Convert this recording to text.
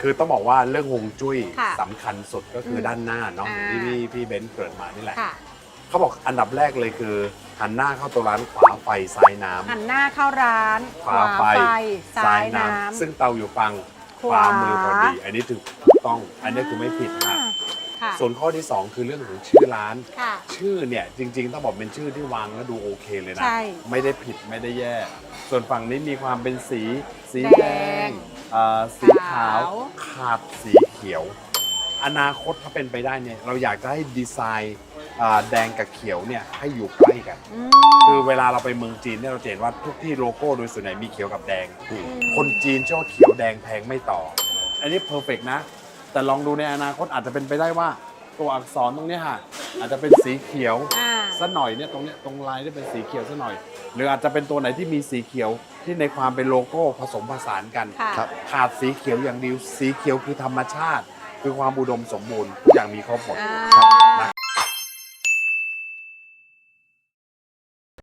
คือต้องบอกว่าเรื่องฮวงจุ้ยค่ะสำคัญสุดก็คืออมด้านหน้าเนาะอ่า ที่พี่พี่เบนซ์เกริดมานี่แหละ ค่ะ เขาบอกอันดับแรกเลยคือ หันหน้าเข้าตัวร้านขวาไฟซ้ายน้ำหันหน้าเข้าร้านขวาไฟซ้ายน้ำ ซึ่งเตาอยู่ฝั่งขขวา วามือพอดี อันนี้ถูกต้อง อันนี้คือไม่ผิดนะ ค่ะส่วนข้อที่ 2 คือเรื่องของชื่อร้าน ค่ะ ชื่อเนี่ยจริงๆต้องบอกเป็นชื่อที่วางแล้วดูโอเคเลยนะ ใช่ไม่ได้ผิดไม่ได้แย่ ส่วนฝั่งนี้มีความเป็นสีสีแดแดงงเอ่อสีขาวขาว ขาดสีเขียว อนาคตถ้าเป็นไปได้เนี่ยเราอยากจะให้ดีไซน์อ่าแดงกับเขียวเนี่ยให้อยู่ใกล้กัน อืมคือเวลาเราไปเมืองจีนเนี่ยเราจะเห็นว่าทุกที่โลโก้โดยส่วนใหญ่มีเขียวกับแดงมคนจีนชอบเขียวแดงแพงไม่ต่อ อันนี้เพอร์เฟกนะ แต่ลองดูในอนาคตอาจจะเป็นไปได้ว่า ตัวอักษรตรงเนี้ยฮะอาจจะเป็นสีเขียว อ่า สักหน่อยเนี่ยตรงเนี้ยตรงลายเนี่ยเป็นสีเขียวสักหน่อย หรืออาจจะเป็นตัวไหนที่มีสีเขียวที่ในความเป็นโลโก้ผสมผสานกัน ค่ะ ครับ ขาดสีเขียวอย่างเดียวสีเขียวคือธรรมชาติ คือความอุดมสมบูรณ์ทุกอย่างมีครบหมด อ่าครับนะ